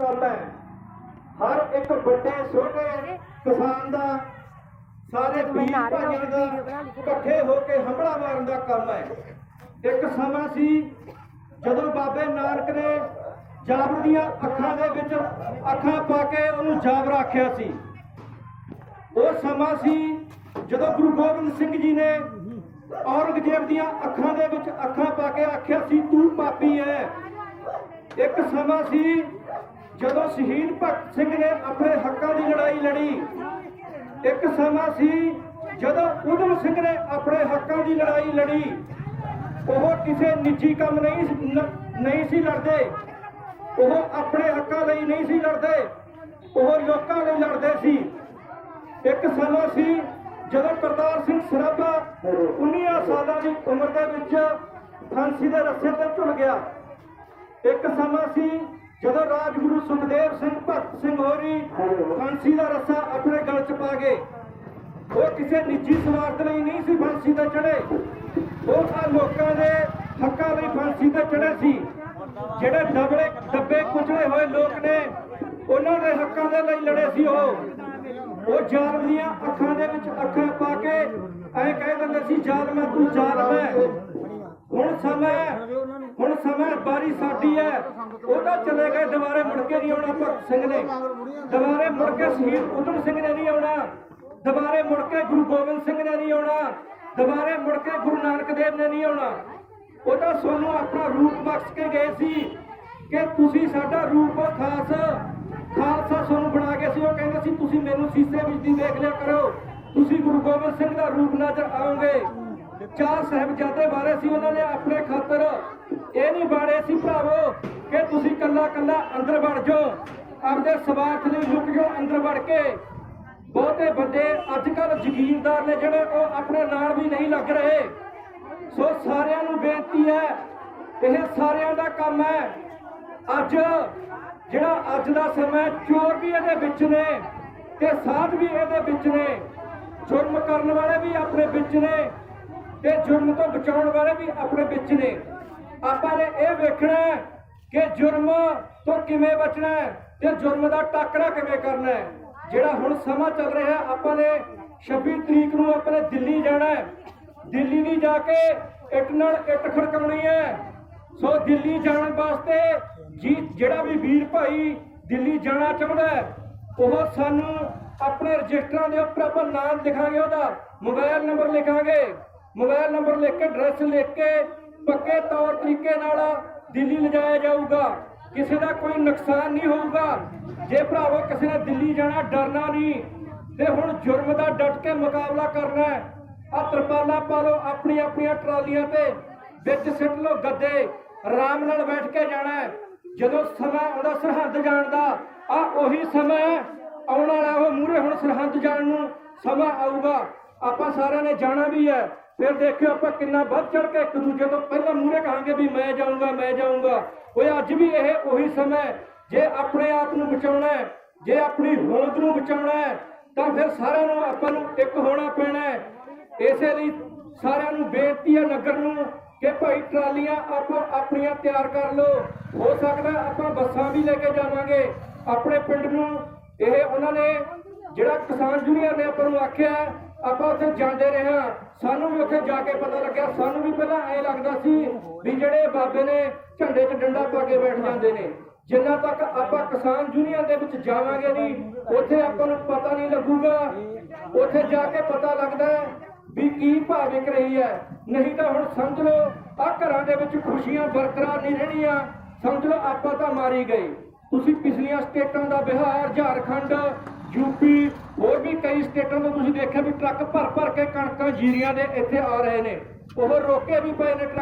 ਕੰਮ ਹੈ। ਹਰ ਇੱਕ ਵੱਡੇ ਛੋਟੇ ਕਿਸਾਨ ਦਾ ਸਾਰੇ ਵੀਰ ਭਾਈਆਂ ਦਾ ਇਕੱਠੇ ਹੋ ਕੇ ਹਮਲਾ ਮਾਰਨ ਦਾ ਕੰਮ ਹੈ। ਇੱਕ ਸਮਾਂ ਸੀ ਜਦੋਂ ਬਾਬੇ ਨਾਨਕ ਨੇ ਜਾਬਰ ਦੀਆਂ ਅੱਖਾਂ ਦੇ ਵਿੱਚ ਅੱਖਾਂ ਪਾ ਕੇ ਉਹਨੂੰ ਜਾਬਰ ਆਖਿਆ ਸੀ। ਉਹ ਸਮਾਂ ਸੀ ਜਦੋਂ ਗੁਰੂ ਗੋਬਿੰਦ ਸਿੰਘ ਜੀ ਨੇ ਔਰੰਗਜ਼ੇਬ ਦੀਆਂ ਅੱਖਾਂ ਦੇ ਵਿੱਚ ਅੱਖਾਂ ਪਾ ਕੇ ਆਖਿਆ ਸੀ ਤੂੰ ਪਾਪੀ ਹੈ। ਇੱਕ ਸਮਾਂ ਸੀ ਜਦੋਂ ਸ਼ਹੀਦ ਭਗਤ ਸਿੰਘ ਨੇ ਆਪਣੇ ਹੱਕਾਂ ਦੀ ਲੜਾਈ ਲੜੀ, ਇੱਕ ਸਮਾਂ ਸੀ ਜਦੋਂ ਉਦਮ ਸਿੰਘ ਨੇ ਆਪਣੇ ਹੱਕਾਂ ਦੀ ਲੜਾਈ ਲੜੀ। ਉਹ ਕਿਸੇ ਨਿੱਜੀ ਕੰਮ ਨਹੀਂ ਸੀ- ਨਹੀਂ ਸੀ ਲੜਦੇ। ਉਹ ਆਪਣੇ ਹੱਕਾਂ ਲਈ ਨਹੀਂ ਸੀ ਲੜਦੇ। ਉਹ ਲੋਕਾਂ ਲਈ ਲੜਦੇ ਸੀ। ਇੱਕ ਸਮਾਂ ਸੀ ਜਦੋਂ ਕਰਤਾਰ ਸਿੰਘ ਸਰਾਭਾ 19 ਸਾਲਾਂ ਦੀ ਉਮਰ ਦੇ ਵਿੱਚ ਫਾਂਸੀ ਦੇ ਰੱਸੇ ਤੇ ਝੁਲ ਗਿਆ। ਇੱਕ ਸਮਾਂ ਸੀ ਜਦੋਂ ਰਾਜਗੁਰੂ ਸੁਖਦੇਵ ਸਿੰਘ ਭਗਤ ਸਿੰਘ ਹੋਰੀ ਫਾਂਸੀ ਦਾ ਰੱਸਾ ਆਪਣੇ ਗਲ 'ਚ ਪਾ ਗਏ, ਉਹ ਕਿਸੇ ਨਿੱਜੀ ਸਵਾਰਥ ਲਈ ਨਹੀਂ ਸੀ ਫਾਂਸੀ ਤੇ ਚੜੇ ਉਹ ਆ ਲੋਕਾਂ ਦੇ ਹੱਕਾਂ ਲਈ ਫਾਂਸੀ ਤੇ ਚੜੇ ਸੀ। ਜਿਹੜੇ ਦਬੜੇ, ਦੱਬੇ, ਕੁਚਲੇ ਹੋਏ ਲੋਕ ਨੇ, ਉਹਨਾਂ ਦੇ ਹੱਕਾਂ ਦੇ ਲਈ ਲੜੇ ਸੀ ਉਹ। ਉਹ ਜ਼ਾਲਮ ਦੀਆਂ ਅੱਖਾਂ ਦੇ ਵਿੱਚ ਅੱਖਾਂ ਪਾ ਕੇ ਐਂ ਕਹਿ ਦਿੰਦੇ ਸੀ, ਜ਼ਾਲਮਾ ਤੂੰ ਜ਼ਾਲਮ ਹੈ। ਹੁਣ ਸਮਾਂ ਹੁਣ ਸਮਾਂ ਬਾਰੀ ਸਾਡੀ ਹੈ। ਉਹਦਾ ਚਲੇ ਗਏ, ਦੁਬਾਰੇ ਮੁੜ ਕੇ ਨਹੀਂ ਆਉਣਾ ਭਗਤ ਸਿੰਘ ਨੇ। ਦੁਬਾਰੇ ਮੁੜ ਕੇ ਸ਼ਹੀਦ ਉਦਮ ਸਿੰਘ ਨੇ ਨਹੀਂ ਆਉਣਾ। ਦੁਬਾਰੇ ਮੁੜ ਕੇ ਗੁਰੂ ਗੋਬਿੰਦ ਸਿੰਘ ਨੇ ਨਹੀਂ ਆਉਣਾ। ਦੁਬਾਰੇ ਮੁੜ ਕੇ ਗੁਰੂ ਨਾਨਕ ਦੇਵ ਨੇ ਨਹੀਂ ਆਉਣਾ। ਉਹ ਤਾਂ ਸਾਨੂੰ ਆਪਣਾ ਰੂਪ ਬਖਸ਼ ਕੇ ਗਏ ਸੀ ਕਿ ਤੁਸੀਂ ਸਾਡਾ ਰੂਪ ਖਾਸ, ਖਾਲਸਾ ਸਾਨੂੰ ਬਣਾ ਕੇ ਸੀ। ਉਹ ਕਹਿੰਦੇ ਸੀ, ਤੁਸੀਂ ਮੈਨੂੰ ਸੀਸੇ ਵਿੱਚ ਦੀ ਦੇਖ ਲਿਆ ਕਰੋ। ਤੁਸੀਂ ਗੁਰੂ ਗੋਬਿੰਦ ਸਿੰਘ ਦਾ ਰੂਪ ਨਜ਼ਰ ਆਓਗੇ ਚਾਰ ਸਾਹਿਬਜ਼ਾਦੇ ਬਾਰੇ ਸੀ, ਉਹਨਾਂ ਨੇ ਆਪਣੇ ਖਾਤਰ ਇਹ ਨਹੀਂ ਬਾੜੇ ਸੀ ਭਰਾਵੋ ਕਿ ਤੁਸੀਂ ਕੱਲਾ ਕੱਲਾ ਅੰਦਰ ਵੜ ਜਾਓ, ਆਪਦੇ ਸਵਾਰਥ ਲਈ ਲੁਕ ਜਾਓ ਅੰਦਰ ਵੜ ਕੇ। ਬਹੁਤੇ ਬੰਦੇ ਅੱਜ ਕੱਲ ਜ਼ਗੀਰਦਾਰ ਨੇ ਜਿਹੜੇ ਉਹ ਆਪਣੇ ਨਾਲ ਵੀ ਨਹੀਂ ਲੱਗ ਰਹੇ। ਸੋ ਸਾਰਿਆਂ ਨੂੰ ਬੇਨਤੀ ਹੈ, ਇਹ ਸਾਰਿਆਂ ਦਾ ਕੰਮ ਹੈ। ਅੱਜ ਜਿਹੜਾ ਅੱਜ ਦਾ ਸਮਾਂ ਚੋਰ ਵੀ ਇਹਦੇ ਵਿੱਚ ਨੇ ਤੇ ਸਾਧ ਵੀ ਇਹਦੇ ਵਿੱਚ ਨੇ। ਜੁਰਮ ਕਰਨ ਵਾਲੇ ਵੀ ਆਪਣੇ ਵਿੱਚ ਨੇ। ਤੇ ਜੁਰਮ ਤੋਂ ਬਚਾਉਣ ਵਾਲੇ ਵੀ ਆਪਣੇ ਵਿੱਚ ਨੇ। ਆਪਾਂ ਨੇ ਇਹ ਵੇਖਣਾ ਹੈ ਕਿ ਜੁਰਮ ਤੋਂ ਕਿਵੇਂ ਬਚਣਾ ਹੈ ਤੇ ਜੁਰਮ ਦਾ ਟਾਕਰਾ ਕਿਵੇਂ ਕਰਨਾ ਹੈ। ਜਿਹੜਾ ਹੁਣ ਸਮਾਂ ਚੱਲ ਰਿਹਾ, ਆਪਾਂ ਨੇ 26 ਤਰੀਕ ਨੂੰ ਆਪਣੇ ਦਿੱਲੀ ਜਾਣਾ ਹੈ। ਦਿੱਲੀ ਨਹੀਂ ਜਾ ਕੇ ਇੱਟ ਨਾਲ ਇੱਟ ਖੜਕਾਉਣੀ ਹੈ। ਸੋ ਦਿੱਲੀ ਜਾਣ ਵਾਸਤੇ ਜੀ, ਜਿਹੜਾ ਵੀ ਵੀਰ ਭਾਈ ਦਿੱਲੀ ਜਾਣਾ ਚਾਹੁੰਦਾ ਉਹ ਸਾਨੂੰ ਆਪਣੇ ਰਜਿਸਟਰਾਂ ਦੇ ਉੱਪਰ ਆਪਾਂ ਨਾਮ ਲਿਖਾਂਗੇ, ਉਹਦਾ ਮੋਬਾਈਲ ਨੰਬਰ ਲਿਖਾਂਗੇ। ਮੋਬਾਈਲ ਨੰਬਰ ਲਿਖ ਕੇ ਐਡਰੈਸ ਲਿਖ ਕੇ, ਪੱਕੇ ਤੌਰ ਤਰੀਕੇ ਨਾਲ ਦਿੱਲੀ ਲਿਜਾਇਆ ਜਾਊਗਾ। ਕਿਸੇ ਦਾ ਕੋਈ ਨੁਕਸਾਨ ਨਹੀਂ ਹੋਊਗਾ। ਜੇ ਭਰਾਵੋ ਕਿਸੇ ਨੇ ਦਿੱਲੀ ਜਾਣਾ, ਡਰਨਾ ਨਹੀਂ, ਤੇ ਹੁਣ ਜੁਰਮ ਦਾ ਡਟ ਕੇ ਮੁਕਾਬਲਾ ਕਰਨਾ ਹੈ। ਆ ਤਰਪਾਲਾਂ ਪਾ ਲਓ ਆਪਣੀ ਆਪਣੀਆਂ ਟਰਾਲੀਆਂ ਤੇ, ਵਿੱਚ ਸਿੱਟ ਲਓ ਗੱਦੇ, ਆਰਾਮ ਨਾਲ ਬੈਠ ਕੇ ਜਾਣਾ ਜਦੋਂ ਸਮਾਂ ਆਉਂਦਾ ਸਰਹੱਦ ਜਾਣ ਦਾ ਆ ਉਹੀ ਸਮਾਂ ਹੈ, ਆਉਣ ਵਾਲਾ ਉਹ ਮੂਰੇ ਹੁਣ ਸਰਹੱਦ ਜਾਣ ਨੂੰ ਸਮਾਂ ਆਊਗਾ। ਆਪਾਂ ਸਾਰਿਆਂ ਨੇ ਜਾਣਾ ਵੀ ਹੈ। ਫਿਰ ਦੇਖਿਓ ਆਪਾਂ ਕਿੰਨਾ ਵੱਧ ਚੜ ਕੇ ਇੱਕ ਦੂਜੇ ਤੋਂ ਪਹਿਲਾਂ ਮੂਹਰੇ ਕਹਾਂਗੇ ਵੀ ਮੈਂ ਜਾਊਂਗਾ ਮੈਂ ਜਾਊਂਗਾ। ਓਏ, ਅੱਜ ਵੀ ਇਹ ਉਹੀ ਸਮਾਂ ਜੇ ਆਪਣੇ ਆਪ ਨੂੰ ਬਚਾਉਣਾ ਹੈ, ਜੇ ਆਪਣੀ ਹੋਂਦ ਨੂੰ ਬਚਾਉਣਾ ਹੈ, ਤਾਂ ਫਿਰ ਸਾਰਿਆਂ ਨੂੰ ਆਪਾਂ ਨੂੰ ਇੱਕ ਹੋਣਾ ਪੈਣਾ ਹੈ। ਇਸੇ ਲਈ ਸਾਰਿਆਂ ਨੂੰ ਬੇਨਤੀ ਹੈ ਨਗਰ ਨੂੰ ਕਿ ਭਾਈ ਟਰਾਲੀਆਂ ਆਪੋ ਆਪਣੀਆਂ ਤਿਆਰ ਕਰ ਲਓ। ਹੋ ਸਕਦਾ ਆਪਾਂ ਬੱਸਾਂ ਵੀ ਲੈ ਕੇ ਜਾਵਾਂਗੇ। ਆਪਣੇ ਪਿੰਡ ਨੂੰ ਇਹ ਉਹਨਾਂ ਨੇ ਜਿਹੜਾ ਕਿਸਾਨ ਯੂਨੀਅਨ ਨੇ ਆਪਾਂ ਨੂੰ ਆਖਿਆ, ਆਪਾਂ ਉੱਥੇ ਜਾਂਦੇ ਰਹੇ ਹਾਂ। ਸਾਨੂੰ ਵੀ ਉੱਥੇ ਜਾ ਕੇ ਪਤਾ ਲੱਗਿਆ, ਸਾਨੂੰ ਵੀ ਪਹਿਲਾਂ ਐ ਲੱਗਦਾ ਸੀ ਵੀ ਜਿਹੜੇ ਬਾਬੇ ਨੇ ਝੰਡੇ 'ਚ ਡੰਡਾ ਪਾ ਕੇ ਬੈਠ ਜਾਂਦੇ ਨੇ। ਜਿੰਨਾ ਤੱਕ ਆਪਾਂ ਕਿਸਾਨ ਯੂਨੀਅਨ ਦੇ ਵਿੱਚ ਜਾਵਾਂਗੇ ਨਹੀਂ, ਉੱਥੇ ਆਪਾਂ ਨੂੰ ਪਤਾ ਨਹੀਂ ਲੱਗੂਗਾ। ਉੱਥੇ ਜਾ ਕੇ ਪਤਾ ਲੱਗਦਾ ਵੀ ਕੀ ਭਾਵਿਕ ਰਹੀ ਹੈ। ਨਹੀਂ ਤਾਂ ਹੁਣ ਸਮਝ ਲਓ ਆ ਘਰਾਂ ਦੇ ਵਿੱਚ ਖੁਸ਼ੀਆਂ ਬਰਕਰਾਰ ਨਹੀਂ ਰਹਿਣੀਆਂ। ਸਮਝ ਲਓ, ਆਪਾਂ ਤਾਂ ਮਾਰੀ ਗਏ। ਤੁਸੀਂ ਪਿਛਲੀਆਂ ਸਟੇਟਾਂ ਦਾ ਬਿਹਾਰ, ਝਾਰਖੰਡ ਯੂਪੀ, ਹੋਰ ਵੀ ਕਈ ਸਟੇਟਾਂ ਤੋਂ ਤੁਸੀਂ ਦੇਖਿਆ ਵੀ ਟਰੱਕ ਭਰ ਭਰ ਕੇ ਕਣਕਾਂ ਜੀਰੀਆਂ ਦੇ ਇੱਥੇ ਆ ਰਹੇ ਨੇ। ਉਹ ਰੋਕੇ ਵੀ ਪਏ ਨੇ ਟਰੱਕ।